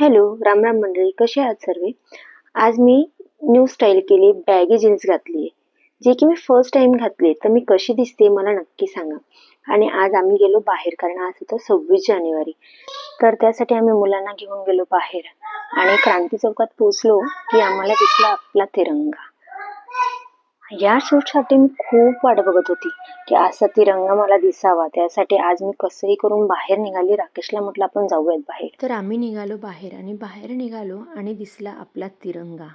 Hello Ram Ram मंडळी कसे आहात सर्व? आज मी न्यू स्टाईल केली बॅगी जीन्स घातली आहे जे की मी फर्स्ट टाइम घातली तर मी कशी दिसते मला नक्की सांगा. आणि आज आम्ही गेलो बाहेर कारण आज होतं सव्वीस जानेवारी. तर त्यासाठी आम्ही मुलांना घेऊन गेलो बाहेर. आणि क्रांती चौकात पोचलो की आम्हाला दिसला आपला तिरंगा. या शूटसाठी मी खूप वाट बघत होती की असा तिरंगा मला दिसावा. त्यासाठी आज मी कसंही करून बाहेर निघाली. राकेशला म्हटलं आपण जाऊयात बाहेर. तर आम्ही निघालो बाहेर आणि बाहेर निघालो आणि दिसला आपला तिरंगा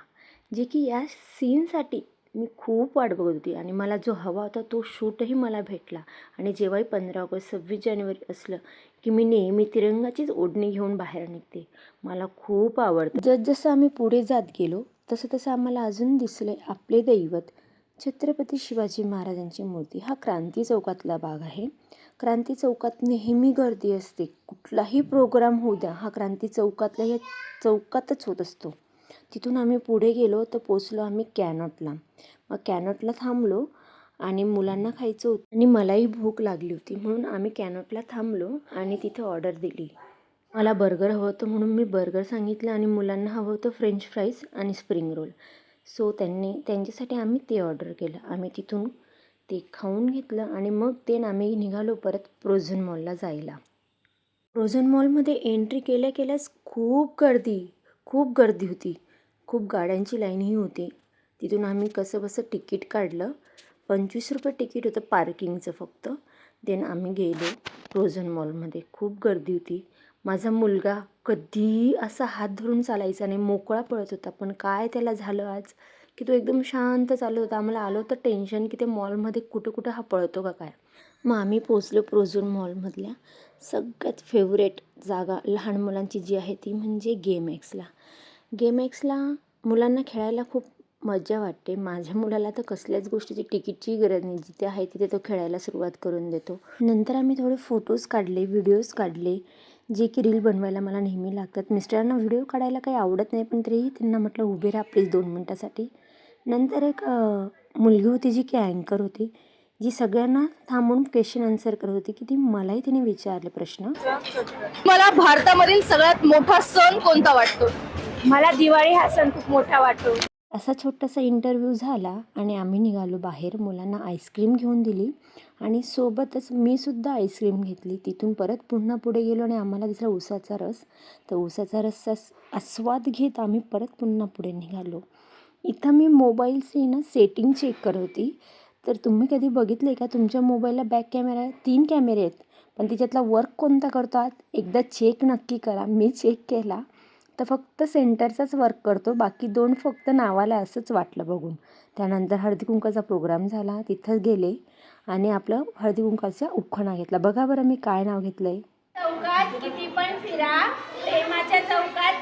जे की या सीनसाठी मी खूप वाट बघत होती आणि मला जो हवा होता तो शूटही मला भेटला. आणि जेव्हाही पंधरा ऑगस्ट सव्वीस जानेवारी असलं की मी नेहमी तिरंगाचीच ओढणी घेऊन बाहेर निघते मला खूप आवडतं. जसजसं आम्ही पुढे जात गेलो तसं तसं आम्हाला अजून दिसले आपले दैवत छत्रपती शिवाजी महाराजांची मूर्ती. हा क्रांती चौकातला भाग आहे. क्रांती चौकात नेहमी गर्दी असते. कुठलाही प्रोग्राम होऊ द्या हा क्रांती चौकातल्या या चौकातच होत असतो. तिथून आम्ही पुढे गेलो तर पोचलो आम्ही कॅनॉटला. मग कॅनॉटला थांबलो आणि मुलांना खायचं होतं आणि मलाही भूक लागली होती. म्हणून आम्ही कॅनॉटला थांबलो आणि तिथे ऑर्डर दिली. मला बर्गर हवं होतं म्हणून मी बर्गर सांगितलं आणि मुलांना हवं होतं फ्रेंच फ्राईज आणि स्प्रिंग रोल सो त्यांनी त्यांच्यासाठी आम्ही ते ऑर्डर केलं. आम्ही तिथून ते खाऊन घेतलं आणि मग ते आम्ही निघालो परत प्रोझन मॉलला जायला. प्रोझन मॉलमध्ये एंट्री केल्या केल्याच खूप गर्दी खूप गर्दी होती. खूप गाड्यांची लाईनही होती. तिथून आम्ही कसं बसं तिकीट काढलं. पंचवीस रुपये तिकीट होतं पार्किंगचं फक्त. देन आम्ही गेलो. प्रोझन मॉलमध्ये खूप गर्दी होती. माझा मुलगा कधीही असा हात धरून चालायचा नाही. मोकळा पळत होता. पण काय त्याला झालं आज? की तो एकदम शांत चालत होता. आम्हाला आलं होतं टेन्शन की ते मॉलमध्ये कुठं कुठं हा पळतो का काय? मग आम्ही पोचलो प्रोझोन मॉलमधल्या सगळ्यात फेवरेट जागा लहान मुलांची जी आहे ती म्हणजे गेम एक्सला गेम एक्सला मुलांना खेळायला खूप मजा वाटते. माझ्या मुलाला तर कसल्याच गोष्टीची तिकीटची गरज नाही. जिथे आहे तिथे तो खेळायला सुरुवात करून देतो. नंतर आम्ही थोडे फोटोज काढले व्हिडिओज काढले जे की रील बनवायला मला नेहमी लागतात. मिस्टरांना व्हिडिओ काढायला काही आवडत नाही पण तरीही त्यांना म्हटलं उभे राहा प्लीज दोन मिनटासाठी. नंतर एक मुलगी होती जी की अँकर होती जी सगळ्यांना थांबून क्वेश्चन आन्सर करत होती की ती मलाही तिने विचारले प्रश्न. मला भारतामधील सगळ्यात मोठा सण कोणता वाटतो? मला दिवाळी हा सण खूप मोठा वाटतो. असा छोटासा इंटरव्ह्यू झाला आणि आम्ही निघालो बाहेर. मुलांना आईस्क्रीम घेऊन दिली आणि सोबतच मी सुद्धा आईस्क्रीम घेतली. तिथून परत पुन्हा पुढे गेलो आणि आम्हाला दिसला उसाचा रस. तर उसाचा रसचा आस्वाद घेत आम्ही परत पुन्हा पुढे निघालो. इथं मी मोबाईलची ना सेटिंग चेक करत होती. तर तुम्ही कधी बघितले का? तुमच्या मोबाईलला बॅक कॅमेरा तीन कॅमेरे आहेत. पण त्याच्यातला वर्क कोणता करतो एकदा चेक नक्की करा. मी चेक केला. तर फक्त सेंटरचाच वर्क करतो बाकी दोन फक्त नावाला असंच वाटलं बघून. त्यानंतर हळदी कुंकाचा प्रोग्राम झाला तिथं गेले आणि आपलं हळदी कुंकाचा घेतला. बघा बरं मी काय नाव घेतलं आहे चौकात किती पण फिरा प्रेमाच्या चौकात